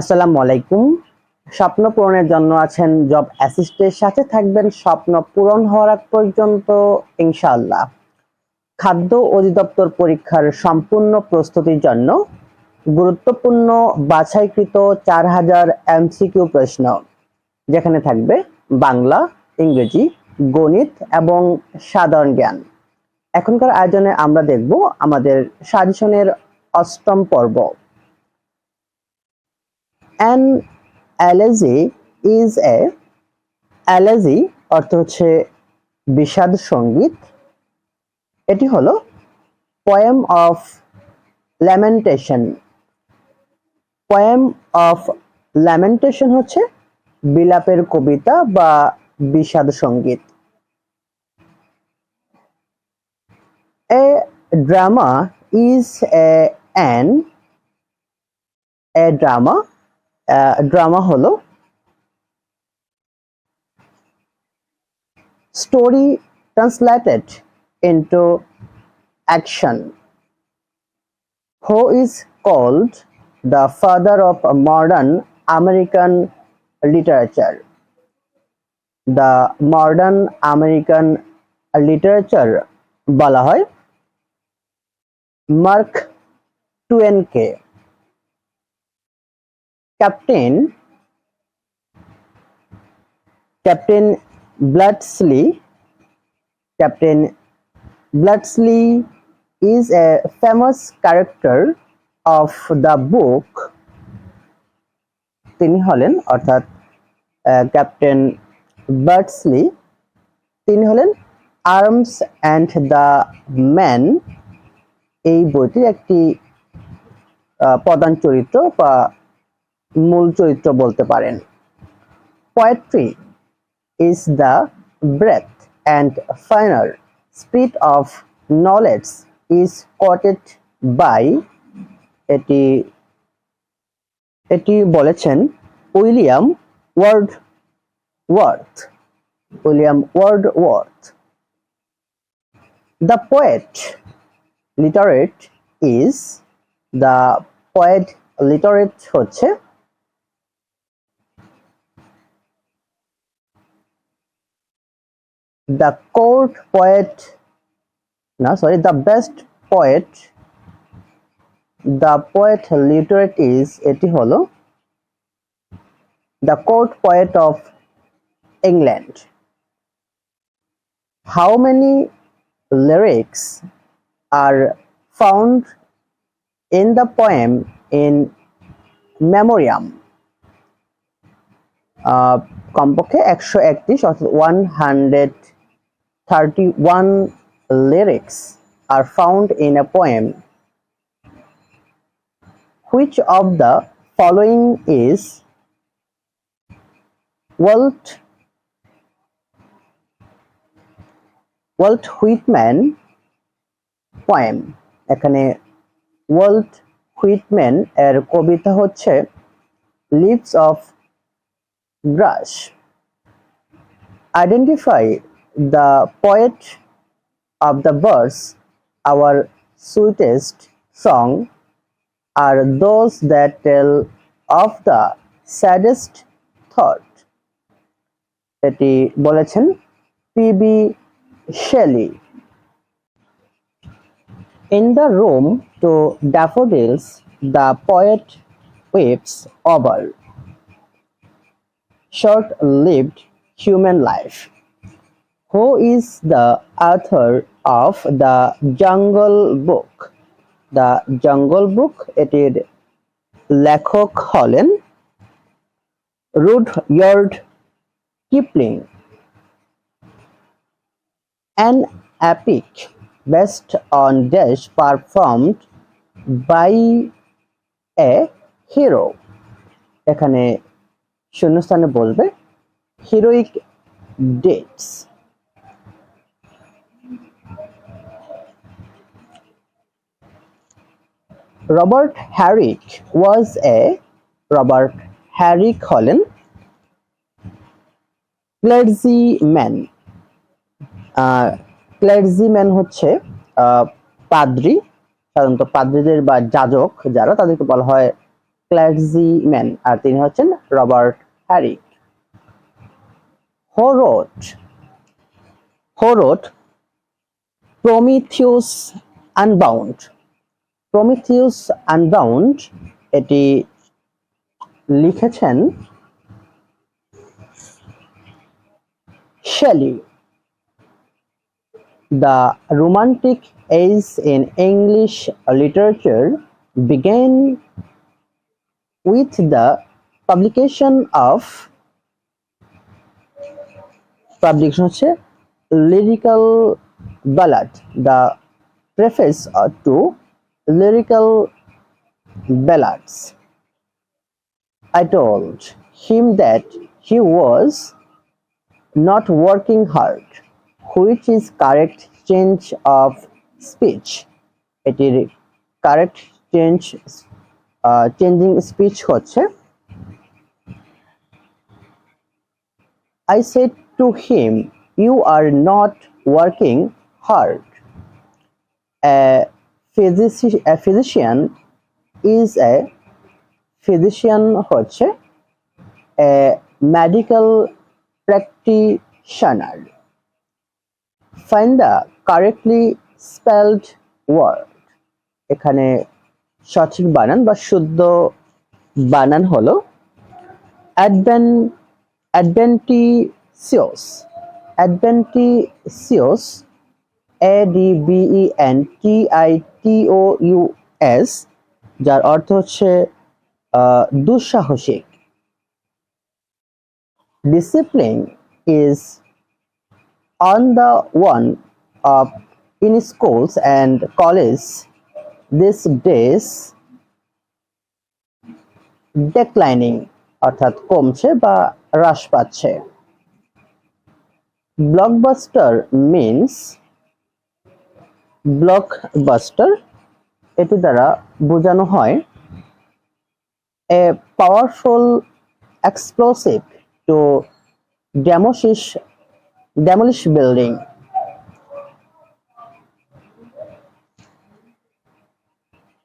আসসালামু আলাইকুম। স্বপ্ন পূরণের জন্য আছেন জব অ্যাসিস্টের সাথে থাকবেন স্বপ্ন পূরণ হওয়ার আগ পর্যন্ত, ইনশাআল্লাহ। খাদ্য অধিদপ্তর পরীক্ষার সম্পূর্ণ প্রস্তুতির জন্য গুরুত্বপূর্ণ বাছাইকৃত চার হাজার এমসিকিউ প্রশ্ন, যেখানে থাকবে বাংলা, ইংরেজি, গণিত এবং সাধারণ জ্ঞান। এখনকার আয়োজনে আমরা দেখব আমাদের সাজেশনের অষ্টম পর্ব। An elegy is a elegy অর্থ হচ্ছে বিষাদ সংগীত। এটি হলো poem of lamentation poem of lamentation হচ্ছে বিলাপের কবিতা বা বিষাদ সংগীত। A drama is a an a drama drama হলো। Story translated into action who is called the father of modern American literature the modern American literature বলা হয় Mark টুয়েনকে। Captain captain Bluntschli captain Bluntschli is a famous character of the book. তিনি হলেন, অর্থাৎ captain বার্টসলি তিনি হলেন arms and the man. এই বইটির একটি প্রধান চরিত্র বা মূল চরিত্র বলতে পারেন। Poetry is the breath and final speed of knowledge is quoted by এটি এটি বলেছেন William Wordsworth William Wordsworth the poet laureate is the poet laureate হচ্ছে দ্য কোর্ট পোয়েট না sorry the best poet the poet laureate is এটি হলো the court poet of England how many lyrics are found in the poem in memoriam ah, কমপক্ষে একশো একত্রিশ অর্থাৎ one hundred thirty one lyrics are found in a poem which of the following is Walt Walt Whitman poem এখানে Walt Whitman এর কবিতা হচ্ছে leaves of glass identify The poet of the bars our sweetest song are those that tell of the saddest thought এটি বলেছেন P Shelley. In the room to daffodils, the poet weeps over short lived human life. Who is the author of the Jungle Book? The Jungle Book এটির লেখক হলেন Rudyard Kipling an epic based on dash performed by a hero এখানে শূন্যস্থানে বলবে heroic dates Robert Herrick was a Robert Herrick হলেন clergyman. ক্লার্জিম্যান হচ্ছে আহ, পাদ্রি সাধারণত পাদ্রীদের বা যাজক যারা তাদেরকে বলা হয় ক্লার্জি ম্যান আর তিনি হচ্ছেন রবার্ট হ্যারিক হোরোট হোরোট প্রমিথিউস আনবাউন্ড। প্রমিথিউস আনবাউন্ড এটি লিখেছেন Shelley the romantic age in English literature begin with the publication of publication হচ্ছে lyrical ballad the preface to lyrical ballads. I told him that he was not working hard, which is correct change of speech. It is correct change, uh, changing speech. Hoche. I said to him, You are not working hard. Uh, physician is a physician হচ্ছে a medical practitioner find the correctly spelled word এখানে সঠিক বানান বা শুদ্ধ বানান হল adven adventitious adventitious A D B N T I O যার অর্থ হচ্ছে দুঃসাহসিক। Discipline is on the one up in schools and college these days declining, অর্থাৎ কমছে বা হ্রাস পাচ্ছে। ব্লকবাস্টার মিন্স ব্লকবাস্টার এটি দ্বারা বোঝানো হয় a powerful explosive to demolish demolish building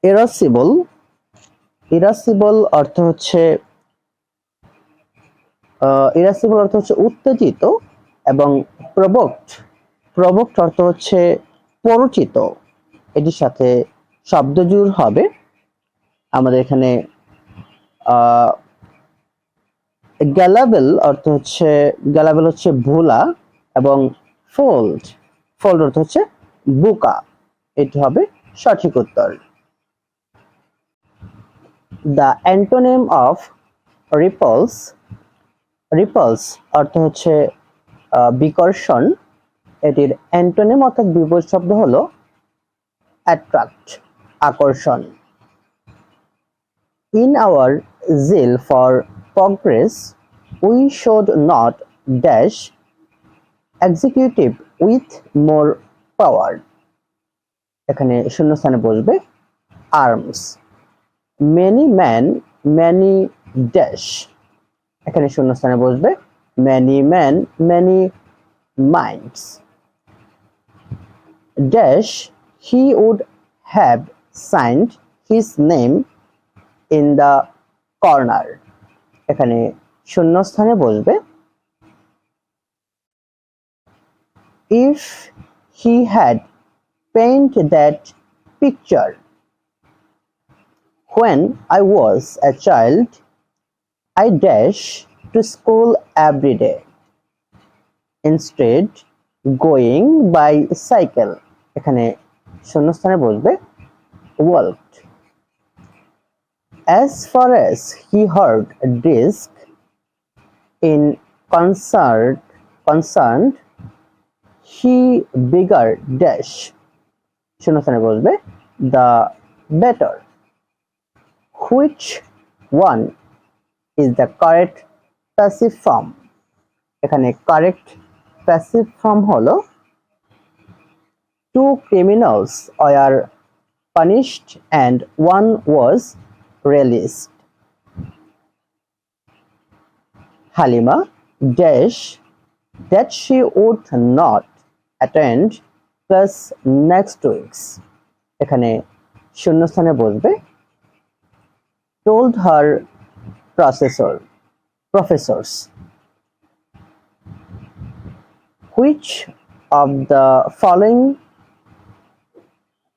irascible irascible অর্থ হচ্ছে ইরাসিবল অর্থ হচ্ছে উত্তেজিত এবং প্রবক্ট প্রবক্ট অর্থ হচ্ছে পরিচিত। এটির সাথে শব্দজুড় হবে। আমাদের এখানে গ্যালাবেল অর্থ হচ্ছে গ্যালাবেল হচ্ছে ভোলা এবং ফোল্ড ফোল্ড অর্থ হচ্ছে বুকা। এটি হবে সঠিক উত্তর। The antonym of repels repels অর্থ হচ্ছে বিকর্ষণ। এটির অ্যান্টোনেম অর্থাৎ বিপরীত শব্দ হলো অ্যাট্রাক্ট আকর্ষণ। In our zeal for progress, we should not dash executive with more power. এখানে শূন্যস্থানে বসবে arms many man many dash এখানে শূন্যস্থানে বসবে many man many minds Dash he would have signed his name in the corner এখানে শূন্যস্থানে বসবে if he had painted that picture when I was a child, I dash to school every day. Instead, going by cycle. এখানে শূন্যস্থানে বসবে. As far as he heard a disc in concert concerned, he bigger dash শূন্যস্থানে বসবে the better which one is the correct passive form এখানে correct passive form হলো two criminals were punished and one was released Halima dash that she would not attend class next weeks এখানে শূন্যস্থানে বসবে told her processor professors which of the following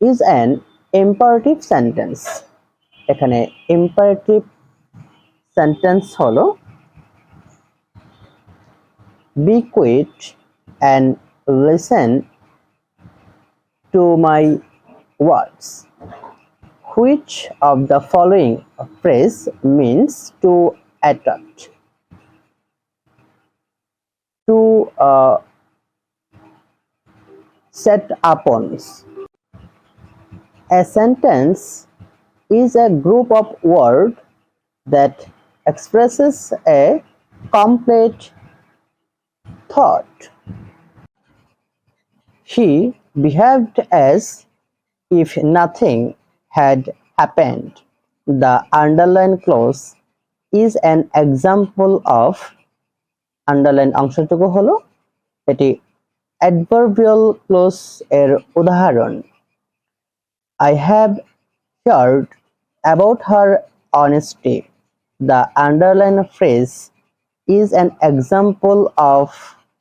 is an imperative sentence এখানে imperative sentence হলো be quiet and listen to my words which of the following phrase means to attract to uh, set upon a sentence is a group of words that expresses a complete thought. He behaved as if nothing had happened. The underlined clause is an example of underline অংশটুকু হলো এটি adverbial clause এর উদাহরণ I have heard about her honesty. The underlined phrase is an example of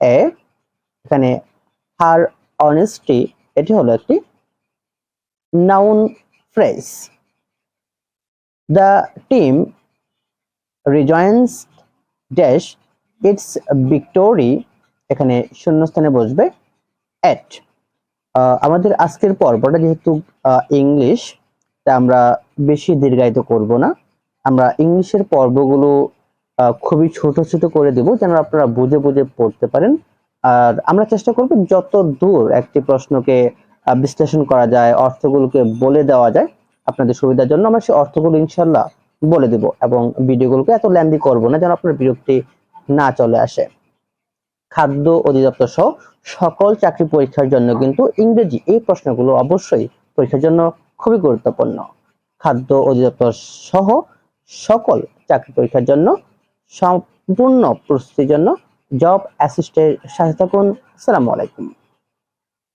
a এখানে her honesty এটি হলো একটি noun phrase. The team rejoins dash its victory এখানে শূন্যস্থানে বসবে at আমাদের আজকের পর্বটা যেহেতু ইংলিশ তা আমরা বেশি দীর্ঘায়িত করব না। আমরা ইংলিশের পর্বগুলো খুবই ছোট ছোট করে দেব যেন আপনারা বুঝে বুঝে পড়তে পারেন। আর আমরা চেষ্টা করব যত দূর একটি প্রশ্নকে বিশ্লেষণ করা যায়, অর্থগুলোকে বলে দেওয়া যায়, আপনাদের সুবিধার জন্য আমরা সেই অর্থগুলো ইনশাল্লাহ বলে দেব এবং ভিডিওগুলোকে এত ল্যান্দি করব না যেন আপনার বিরক্তি না চলে আসে। খাদ্য অধিদপ্তর সহ সকল চাকরি পরীক্ষার জন্য কিন্তু ইংরেজি এই প্রশ্নগুলো অবশ্যই পরীক্ষার জন্য খুবই গুরুত্বপূর্ণ। খাদ্য অধিদপ্তর সহ সকল চাকরি পরীক্ষার জন্য, সম্পূর্ণ প্রস্তুতির জন্য জব অ্যাসিস্টের সাথে থাকুন। আসসালামু আলাইকুম।